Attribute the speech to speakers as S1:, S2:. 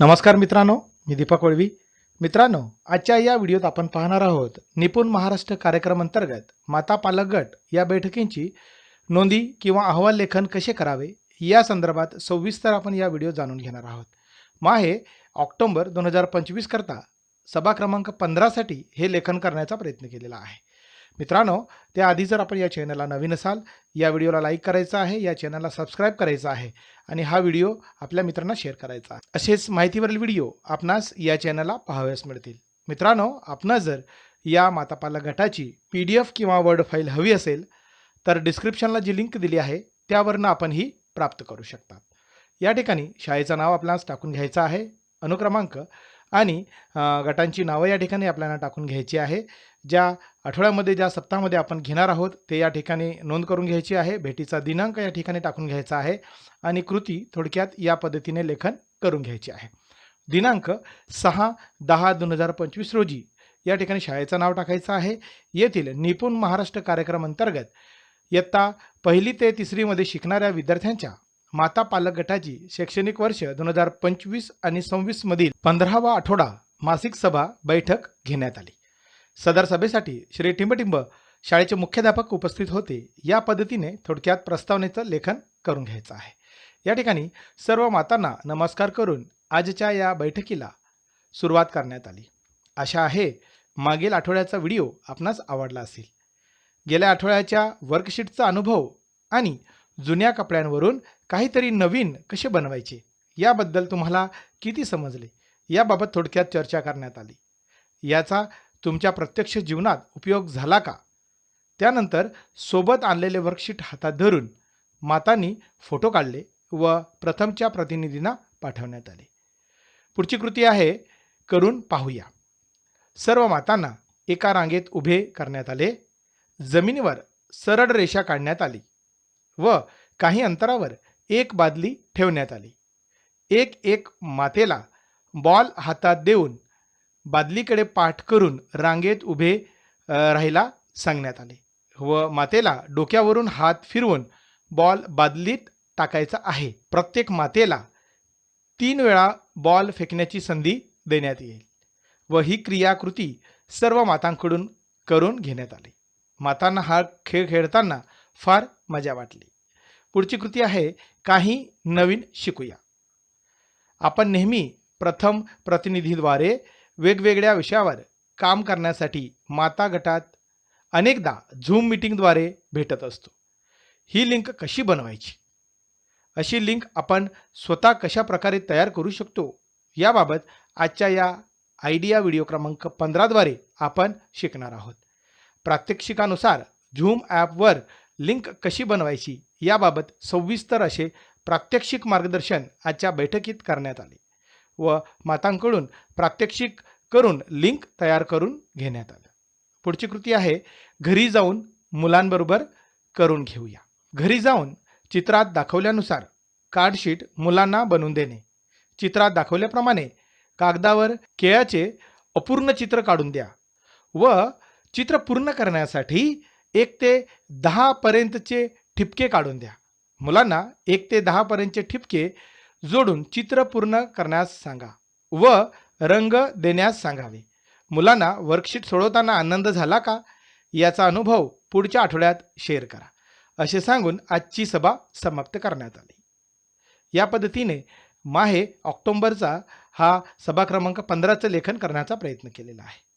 S1: नमस्कार मित्रांनो मी दीपक वळवी. मित्रांनो आजच्या या व्हिडिओत आपण पाहणार आहोत निपुण महाराष्ट्र कार्यक्रम अंतर्गत माता पालक गट या बैठकींची नोंदी किंवा अहवाल लेखन कसे करावे या संदर्भात सविस्तर आपण या व्हिडिओ जाणून घेणार आहोत. माहे ऑक्टोबर दोन हजार पंचवीस करता सभा क्रमांक पंधरासाठी हे लेखन करण्याचा प्रयत्न केलेला आहे. मित्रांनो त्याआधी जर आपण या चॅनलला नवीन असाल या व्हिडिओला लाईक करायचा आहे या चॅनलला सबस्क्राईब करायचा आहे आणि हा व्हिडिओ आपल्या मित्रांना शेअर करायचा आहे असेच माहितीवरील व्हिडिओ आपणास या चॅनलला पाहाव्यास मिळतील. मित्रांनो आपणास जर या मातापाला गटाची पी डी एफ किंवा वर्ड फाईल हवी असेल तर डिस्क्रिप्शनला जी लिंक दिली आहे त्यावरनं आपण ही प्राप्त करू शकतात या ठिकाणी शाळेचं नाव आपल्यास टाकून घ्यायचं आहे. अनुक्रमांक आणि गटांची नावं या ठिकाणी आपल्याला टाकून घ्यायची आहे. ज्या आठवड्यामध्ये ज्या सप्ताहामध्ये आपण घेणार आहोत ते या ठिकाणी नोंद करून घ्यायची आहे. भेटीचा दिनांक या ठिकाणी टाकून घ्यायचा आहे आणि कृती थोडक्यात या पद्धतीने लेखन करून घ्यायची आहे. दिनांक सहा दहा दोन हजार पंचवीस रोजी या ठिकाणी शाळेचं नाव टाकायचं आहे. येथील निपुण महाराष्ट्र कार्यक्रम अंतर्गत इयत्ता पहिली ते तिसरीमध्ये शिकणाऱ्या विद्यार्थ्यांच्या माता पालक गटाची शैक्षणिक वर्ष दोन हजार पंचवीस आणि सव्वीसमधील पंधरावा आठवडा मासिक सभा बैठक घेण्यात आली. सदर सभेसाठी श्री टिंबटिंब शाळेचे मुख्याध्यापक उपस्थित होते. या पद्धतीने थोडक्यात प्रस्तावनेचं लेखन करून घ्यायचं आहे. या ठिकाणी सर्व मातांना नमस्कार करून आजच्या या बैठकीला सुरुवात करण्यात आली. आशा आहे मागील आठवड्याचा व्हिडिओ आपणास आवडला असेल. गेल्या आठवड्याच्या वर्कशीटचा अनुभव आणि जुन्या कपड्यांवरून काहीतरी नवीन कसे बनवायचे? याबद्दल तुम्हाला किती समजले? याबाबत थोडक्यात चर्चा करण्यात आली. याचा तुमच्या प्रत्यक्ष जीवनात उपयोग झाला का? त्यानंतर सोबत आणलेले वर्कशीट हातात धरून मातांनी फोटो काढले व प्रथमच्या प्रतिनिधींना पाठवण्यात आले. पुढची कृती आहे करून पाहूया. सर्व मातांना एका रांगेत उभे करण्यात आले. जमिनीवर सरळ रेषा काढण्यात आली. व काही अंतरावर एक बादली ठेवण्यात आली. एक एक मातेला बॉल हातात देऊन बादलीकडे पाठ करून रांगेत उभे राहायला सांगण्यात आले व मातेला डोक्यावरून हात फिरवून बॉल बादलीत टाकायचा आहे. प्रत्येक मातेला तीन वेळा बॉल फेकण्याची संधी देण्यात येईल व ही क्रियाकृती सर्व मातांकडून करून घेण्यात आली. मातांना हा खेळ खेळताना फार मजा वाटली. पुढची कृती आहे काही नवीन शिकूया. आपण नेहमी प्रथम प्रतिनिधीद्वारे वेगवेगळ्या विषयावर काम करण्यासाठी माता गटात अनेकदा झूम मीटिंगद्वारे भेटत असतो. ही लिंक कशी बनवायची? अशी लिंक आपण स्वतः कशा प्रकारे तयार करू शकतो? याबाबत आजच्या या आयडिया व्हिडिओ क्रमांक पंधराद्वारे आपण शिकणार आहोत. प्रात्यक्षिकानुसार झूम ॲपवर लिंक कशी बनवायची याबाबत सविस्तर असे प्रात्यक्षिक मार्गदर्शन आजच्या बैठकीत करण्यात आले व मातांकडून प्रात्यक्षिक करून लिंक तयार करून घेण्यात आलं. पुढची कृती आहे घरी जाऊन मुलांबरोबर करून घेऊया. घरी जाऊन चित्रात दाखवल्यानुसार कार्डशीट मुलांना बनवून देणे. चित्रात दाखवल्याप्रमाणे कागदावर केळ्याचे अपूर्ण चित्र काढून द्या व चित्र पूर्ण करण्यासाठी एक ते दहापर्यंतचे ठिपके काढून द्या. मुलांना एक ते दहापर्यंतचे ठिपके जोडून चित्र पूर्ण करण्यास सांगा व रंग देण्यास सांगावे. मुलांना वर्कशीट सोडवताना आनंद झाला का? याचा अनुभव पुढच्या आठवड्यात शेअर करा. असे सांगून आजची सभा समाप्त करण्यात आली. या पद्धतीने माहे ऑक्टोंबरचा हा सभा क्रमांक पंधराचं लेखन करण्याचा प्रयत्न केलेला आहे.